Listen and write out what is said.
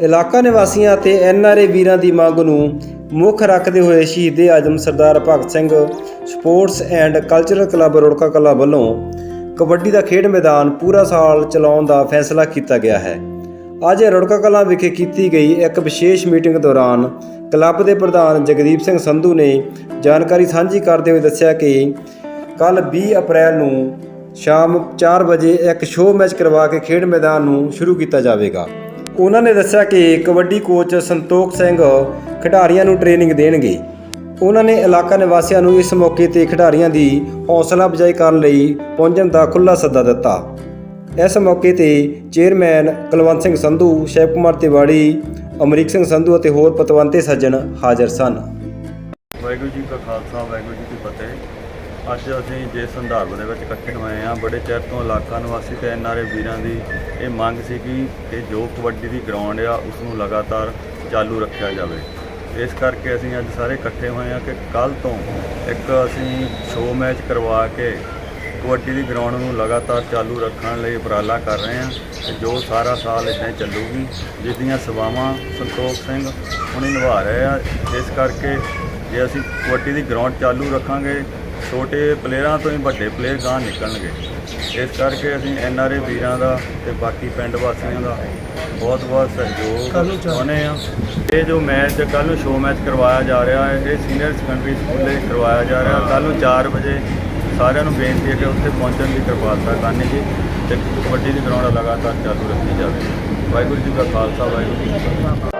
ਇਲਾਕਾ ਨਿਵਾਸੀਆਂ ਅਤੇ ਐਨਆਰਏ ਵੀਰਾਂ ਦੀ ਮੰਗ ਨੂੰ ਮੁੱਖ ਰੱਖਦੇ ਹੋਏ ਸ਼ਹੀਦੇ ਆਜਮ Sardar Bhagat Singh sports and cultural club Rurka Kalan ਵੱਲੋਂ ਕਬੱਡੀ ਦਾ ਖੇਡ ਮੈਦਾਨ ਪੂਰਾ ਸਾਲ ਚਲਾਉਣ ਦਾ ਫੈਸਲਾ ਕੀਤਾ ਗਿਆ ਹੈ। ਅੱਜ ਰੁੜਕਾ ਕਲਾ ਵਿਖੇ ਕੀਤੀ ਗਈ ਇੱਕ ਵਿਸ਼ੇਸ਼ ਮੀਟਿੰਗ ਦੌਰਾਨ ਕਲੱਬ ਦੇ ਪ੍ਰਧਾਨ ਜਗਦੀਪ ਸਿੰਘ ਸੰਧੂ ਨੇ ਜਾਣਕਾਰੀ ਸਾਂਝੀ ਕਰਦੇ ਹੋਏ ਦੱਸਿਆ ਕਿ ਕੱਲ 20 ਅਪ੍ਰੈਲ ਨੂੰ ਸ਼ਾਮ 4 ਵਜੇ ਇੱਕ ਸ਼ੋਅ ਮੈਚ ਕਰਵਾ ਕੇ ਖੇਡ ਮੈਦਾਨ ਨੂੰ ਸ਼ੁਰੂ ਕੀਤਾ ਜਾਵੇਗਾ। ਉਹਨਾਂ ਨੇ ਦੱਸਿਆ ਕਿ ਕਬੱਡੀ ਕੋਚ ਸੰਤੋਖ ਸਿੰਘ ਖਿਡਾਰੀਆਂ ਨੂੰ ਟ੍ਰੇਨਿੰਗ ਦੇਣਗੇ। ਉਹਨਾਂ ਨੇ ਇਲਾਕਾ ਨਿਵਾਸੀਆਂ ਨੂੰ ਇਸ ਮੌਕੇ ਤੇ ਖਿਡਾਰੀਆਂ ਦੀ ਹੌਸਲਾ ਅਫਜ਼ਾਈ ਕਰਨ ਲਈ ਪਹੁੰਚਣ ਦਾ ਖੁੱਲ੍ਹਾ ਸੱਦਾ ਦਿੱਤਾ। ਇਸ ਮੌਕੇ ਤੇ ਚੇਅਰਮੈਨ ਕੁਲਵੰਤ ਸਿੰਘ ਸੰਧੂ, ਸ਼ੈਵ ਕੁਮਾਰ ਤਿਵਾੜੀ, ਅਮਰੀਕ ਸਿੰਘ ਸੰਧੂ ਅਤੇ ਹੋਰ ਪਤਵੰਤੇ ਸੱਜਣ ਹਾਜ਼ਰ ਸਨ। ਵਾਹਿਗੁਰੂ ਜੀ ਕਾ ਖਾਲਸਾ, ਵਾਹਿਗੁਰੂ ਜੀ ਕੀ ਫਤਿਹ। ਅੱਜ ਅਸੀਂ ਜੇ ਸੰਦਰਭ ਦੇ ਵਿੱਚ ਇਕੱਠੇ ਹੋਏ ਹਾਂ, ਬੜੇ ਚਿਰ ਤੋਂ ਇਲਾਕਾ ਨਿਵਾਸੀ ਤੇ ਐਨਆਰਏ ਵੀਰਾਂ ਦੀ ਇਹ ਮੰਗ ਸੀ ਕਿ ਇਹ ਜੋ ਕਬੱਡੀ ਦੀ ਗਰਾਊਂਡ ਆ ਉਸ ਨੂੰ ਲਗਾਤਾਰ ਚਾਲੂ ਰੱਖਿਆ ਜਾਵੇ। ਇਸ ਕਰਕੇ ਅਸੀਂ ਅੱਜ ਸਾਰੇ ਇਕੱਠੇ ਹੋਏ ਹਾਂ ਕਿ ਕੱਲ ਤੋਂ ਇੱਕ ਅਸੀਂ ਸ਼ੋਅ ਮੈਚ ਕਰਵਾ ਕੇ ਕਬੱਡੀ ਦੀ ਗਰਾਊਂਡ ਨੂੰ ਲਗਾਤਾਰ ਚਾਲੂ ਰੱਖਣ ਲਈ ਉਪਰਾਲਾ ਕਰ ਰਹੇ ਹਾਂ ਤੇ ਜੋ ਸਾਰਾ ਸਾਲ ਇਦਾਂ ਚੱਲੂਗੀ ਜਿਸ ਦੀਆਂ ਸੇਵਾਵਾਂ ਸੰਤੋਖ ਸਿੰਘ ਹੁਣੀ ਨਿਭਾ ਰਹੇ ਆ। ਇਸ ਕਰਕੇ ਜੇ ਅਸੀਂ ਕਬੱਡੀ ਦੀ ਗਰਾਊਂਡ ਚਾਲੂ ਰੱਖਾਂਗੇ ਛੋਟੇ ਪਲੇਅਰਾਂ ਤੋਂ ਹੀ ਵੱਡੇ ਪਲੇਅਰ ਗਾਂ ਨਿਕਲਣਗੇ। ਇਸ ਕਰਕੇ ਅਸੀਂ ਐਨਆਰਏ ਵੀਰਾਂ ਦਾ ਤੇ ਬਾਕੀ ਪਿੰਡ ਵਾਸੀਆਂ ਦਾ ਬਹੁਤ ਬਹੁਤ ਸਹਿਯੋਗ ਚਾਹੁੰਦੇ ਆ ਇਹ ਜੋ ਮੈਚ ਕੱਲ ਨੂੰ ਸ਼ੋਅ ਮੈਚ ਕਰਵਾਇਆ ਜਾ ਰਿਹਾ ਹੈ ਇਹ ਸੀਨੀਅਰ ਸੈਕੰਡਰੀ ਸਕੂਲੇ ਕਰਵਾਇਆ ਜਾ ਰਿਹਾ ਕੱਲ ਨੂੰ 4 ਵਜੇ ਸਾਰਿਆਂ ਨੂੰ ਬੇਨਤੀ ਹੈ ਕਿ ਉੱਥੇ ਪਹੁੰਚਣ ਦੀ ਕਿਰਪਾਲਤਾ ਕਰਨੀ ਜੀ ਤੇ ਕਬੱਡੀ ਦੀ ਗਰਾਊਂਡ ਲਗਾਤਾਰ ਚਾਲੂ ਰੱਖੀ ਜਾਵੇ। ਵਾਹਿਗੁਰੂ ਜੀ ਕਾ ਖਾਲਸਾ ਵਾਹਿਗੁਰੂ ਜੀ ਕੀ ਫਤਿਹ।